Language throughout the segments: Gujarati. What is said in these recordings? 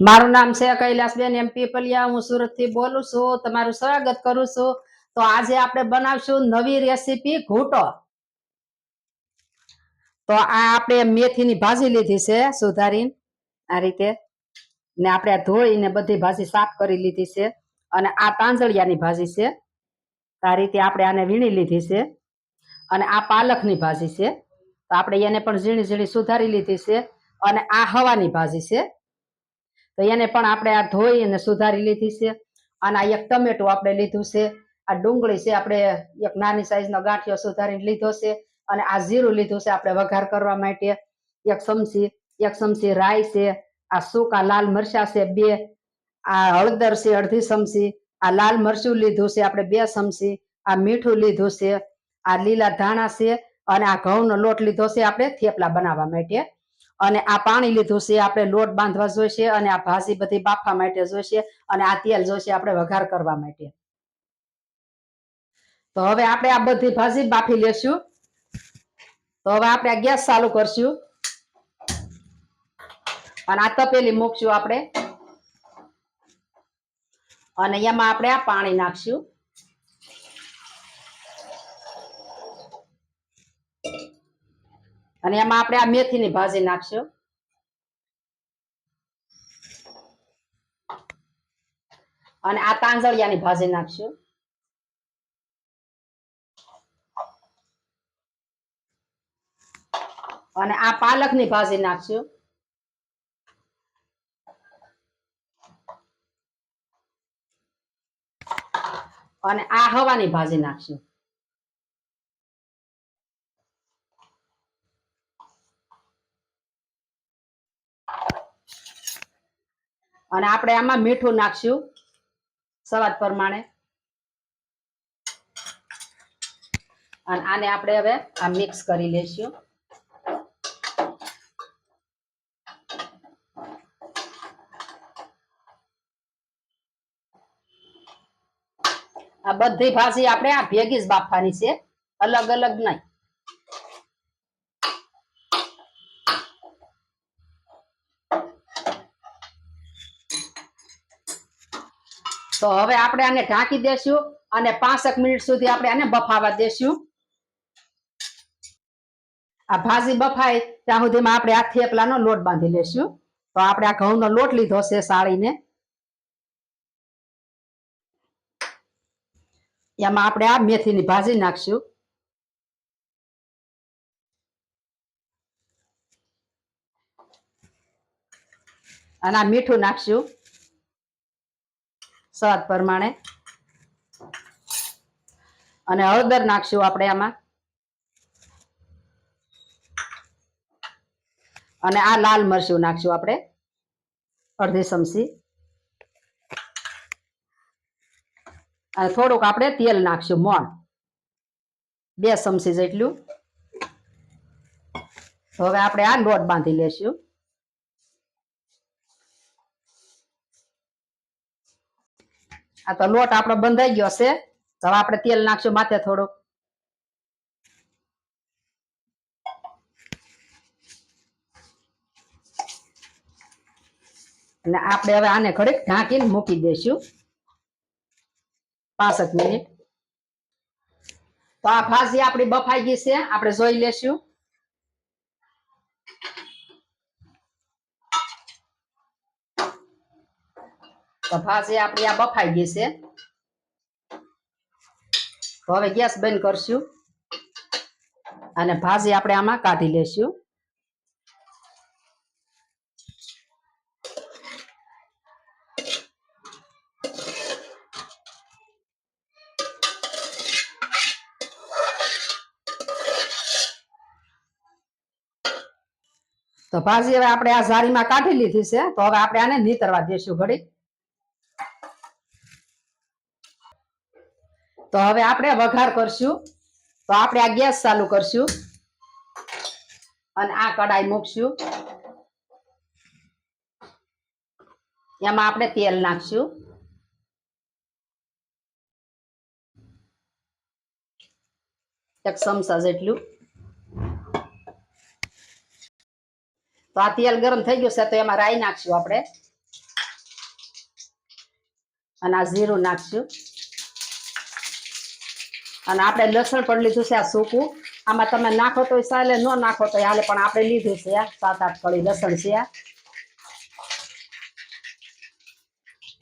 મારું નામ છે કૈલાસબેન એમ પીપલિયા હું સુરતથી બોલું છું. તમારું સ્વાગત કરું છું. તો આજે આપણે બનાવશું નવી રેસીપી ઘૂંટો. તો આ આપણે મેથીની ભાજી લીધી છે સુધારીને. આ રીતે. ને આપણે ધોઈને બધી ભાજી સાફ કરી લીધી છે. અને આ તાંજળિયાની ભાજી છે. આ રીતે આપણે આને વીણી લીધી છે. અને આ પાલકની ભાજી છે. તો આપણે એને પણ ઝીણી ઝીણી સુધારી લીધી છે. અને આ હવાની ભાજી છે. તો એને પણ આપણે આ ધોઈ અને સુધારી લીધી છે. અને આ એક ટમેટું આપણે લીધું છે. આ ડુંગળી છે, આપણે એક નાની સાઈઝનો ગાંઠિયો સુધારીને લીધો છે. અને આ જીરું લીધું છે આપણે વઘાર કરવા માટે. એક ચમચી એક ચમચી રાઈ છે, આ સૂકા લાલ મરચા છે બે, આ હળદર છે અડધી ચમચી આ લાલ મરચું લીધું છે આપણે બે ચમચી આ મીઠું લીધું છે, આ લીલા ધાણા છે, અને આ ઘઉંનો લોટ લીધો છે આપણે થેપલા બનાવવા માટે. અને આ પાણી લીધું છે, આપણે લોટ બાંધવા જોઈશે અને આ ભાજી બધી બાફવા માટે જોઈશે અને આ તેલ જોઈશે આપણે વઘાર કરવા માટે. તો હવે આપણે આ બધી ભાજી બાફી લેશું. તો હવે આપણે આ ગેસ ચાલુ કરશું. અને આ તપેલી મૂકશું આપણે. અને એમાં આપણે આ પાણી નાખશું. અને એમાં આપણે આ મેથીની ભાજી નાખશું. અને આ તાંજળિયાની ભાજી નાખશું. અને આ પાલકની ભાજી નાખશું. અને આ હવાની ભાજી નાખશું. અને આપણે આમાં મીઠું નાખશું સ્વાદ પ્રમાણે. અને આને આપણે હવે આ મિક્સ કરી લેશું આ બધી ભાજી આપણે આ ભેગી જ બાફવાની છે. અલગ અલગ નહીં. તો હવે આપણે આને ઢાંકી દેશું અને પાંસઠ મિનિટ સુધી આપણે આને બફાવા દેશું. આ ભાજી બફાય ત્યાં સુધીમાં આપણે આ થેપલાનો લોટ બાંધી લેશું. તો આપણે આ ઘઉંનો લોટ લીધો છે સાળીને. એમાં આપણે આ મેથીની ભાજી નાખશું. અને આ મીઠું નાખશું. સ્વાદ પ્રમાણે. અને હળદર નાખશું આપણે આમાં. અને આ લાલ મરચું નાખશું આપણે. અડધી ચમચી. અને થોડુંક આપણે તેલ નાખશું, મોણ. બે ચમચી જેટલું. હવે આપણે આ લોટ બાંધી લેશું. આ તો લોટ આપણો બંધાઈ ગયો છે. તો આપણે તેલ નાખશું માથે થોડુંક. અને આપણે હવે આને ઘડીક ઢાંકીને મૂકી દઈશું. પાસઠ મિનિટ. તો આ ફાસી આપણી બફાઈ ગઈ છે. આપણે જોઈ લેશું. તો ભાજી આપણી આ બફાઈ ગઈ છે, તો હવે ગેસ બંધ કરશું અને ભાજી આપણે આમાં કાઢી લેશું. તો ભાજી હવે આપણે આ જારીમાં કાઢી લીધી છે, તો હવે આપણે આને નીતરવા દેશું ઘડી તો હવે આપણે વઘાર કરશું. તો આપણે આ ગેસ ચાલુ કરશું. અને આ કડાઈ મૂકશું. એમાં આપણે તેલ નાખશું. એક ચમચા જેટલું. તો આ તેલ ગરમ થઈ ગયું છે, તો એમાં રાઈ નાખશું આપણે. અને આ જીરું નાખશું. અને આપણે લસણ પણ લીધું છે આ સૂકું. આમાં તમે નાખો તો ચાલે, ન નાખો તો હાલે, પણ આપણે લીધું છે આ. સાત, આઠ કળી લસણ છે આ.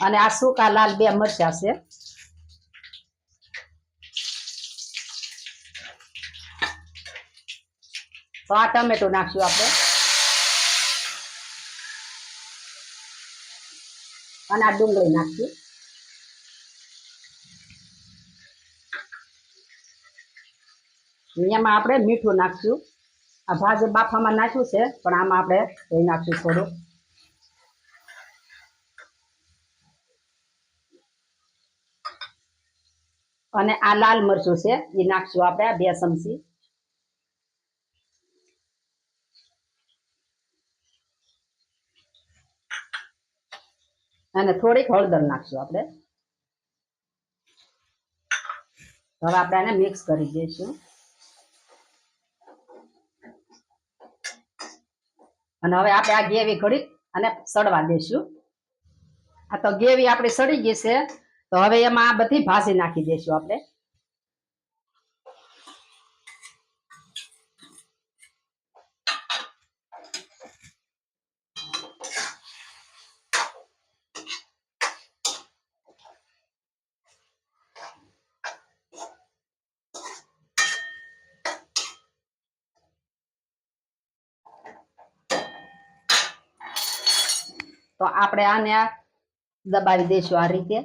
અને આ સૂકા લાલ બે મરચા છે. તો આ ટમેટું નાખ્યું આપણે. અને આ ડુંગળી નાખશું. એમાં આપણે મીઠું નાખશું. આ ભાજ બાફામાં નાખ્યું છે, પણ આમાં આપણે એ નાખશું થોડું. અને આ લાલ મરચું છે, એ નાખશું આપણે આ બે ચમચી. અને થોડીક હળદર નાખશું આપણે. હવે આપણે આને મિક્સ કરી દઈશું. અને હવે આપણે આ ગેવી ઘડી અને સડવા દેશું. આ તો ગેવી આપણી સડી ગઈ છે. તો હવે એમાં આ બધી ભાજી નાખી દઈશું આપણે. તો આપણે આને આ દબાવી દઈશું આ રીતે.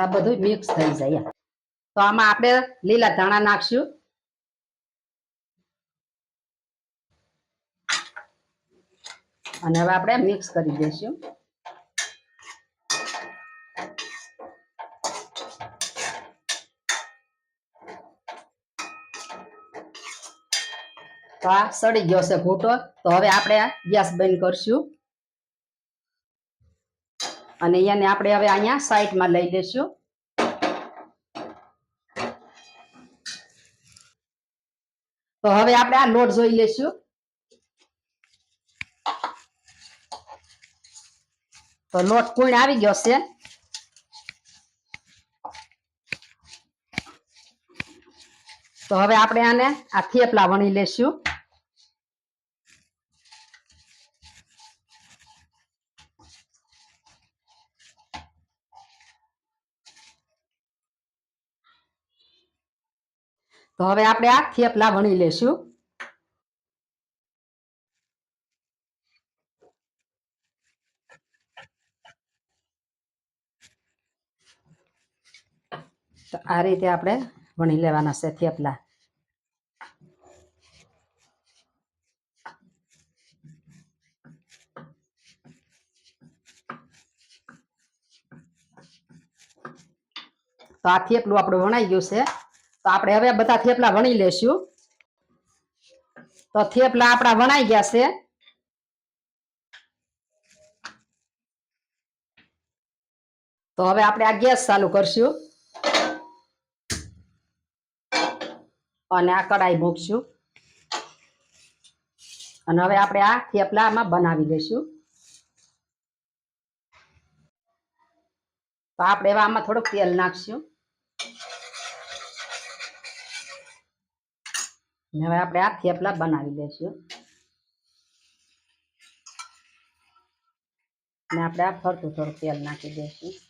આ બધું મિક્સ થઈ જાય તો આમાં આપણે લીલા ધાણા નાખશું. અને હવે આપણે મિક્સ કરી દઈશું. તો આ સડી ગયો છે ઘૂંટો. તો હવે આપણે આ ગેસ બંધ કરશું. અને એને આપણે હવે અહીંયા સાઈડમાં લઈ લઈશું તો હવે આપણે આ લોટ જોઈ લઈશું તો લોટ કુણ આવી ગયો છે. તો હવે આપણે આને આ થેપલા વણી લેશું. તો હવે આપણે આ થેપલા વણી લેશું. તો આ રીતે આપણે વણી લેવાના છે થેપલા. તો આ થેપલું આપણું વણાઈ ગયું છે. તો આપણે હવે બધા થેપલા વણી લેશું. તો થેપલા આપણા વણાઈ ગયા છે. તો હવે આપણે આ ગેસ ચાલુ કરશું. અને આ કડાઈ મૂકશું. અને હવે આપણે આ થેપલામાં બનાવી લઈશું. તો આપણે એવા આમાં થોડુંક તેલ નાખશું. હવે આપણે આ થેપલા બનાવી લઈશું. ને આપણે આ ફરતું થોડું તેલ નાખી દઈશું.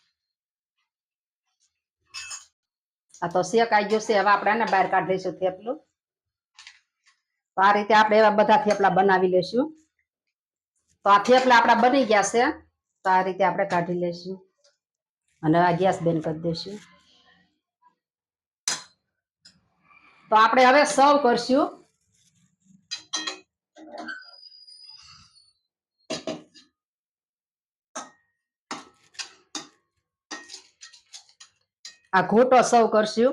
આ તો શેકાઈ ગયું છે. હવે આપણે એને બહાર કાઢી લઈશું થેપલું. તો આ રીતે આપણે એવા બધા થેપલા બનાવી લઈશું. તો આ થેપલા આપણા બની ગયા છે. તો આ રીતે આપણે કાઢી લઈશું. અને આ ગેસ બેન કરી દઈશું. તો આપણે હવે સર્વ કરશું. આ ઘોટો સૌ કરશું.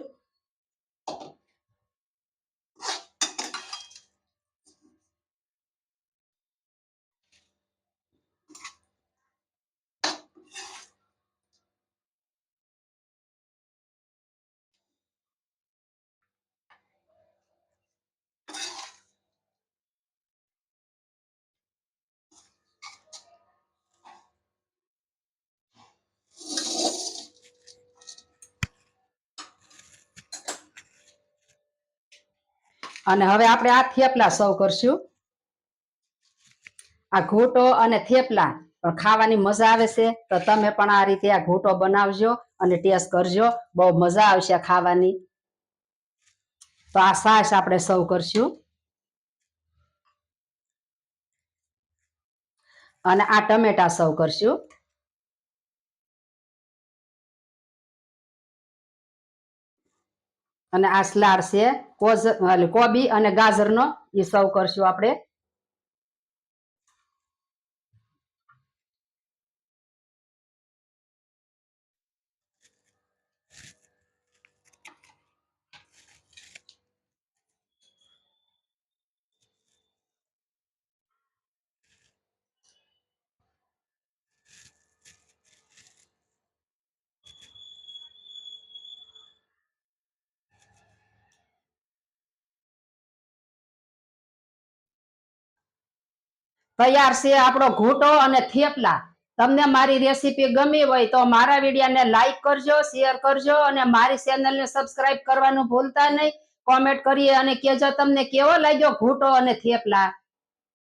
અને હવે આપણે આ થેપલા સર્વ કરશું. આ ઘૂંટો અને થેપલા ખાવાની મજા આવે છે. તો તમે પણ આ રીતે આ ઘૂંટો બનાવજો અને ટેસ્ટ કરજો. બહુ મજા આવશે ખાવાની. તો આ સાસ આપણે સર્વ કરશું. અને આ ટમેટા સર્વ કરશું. અને આ સલાડ છે કોબી અને ગાજરનો એ સર્વ કરશું આપણે. તૈયાર છે આપણો ઘૂંટો અને થેપલા. તમને મારી રેસીપી ગમી હોય તો મારા વિડીયોને લાઈક કરજો, શેર કરજો અને મારી ચેનલને સબસ્ક્રાઇબ કરવાનું ભૂલતા નહીં. કોમેન્ટ કરીએ અને કેજો તમને કેવો લાગ્યો ઘૂંટો અને થેપલા.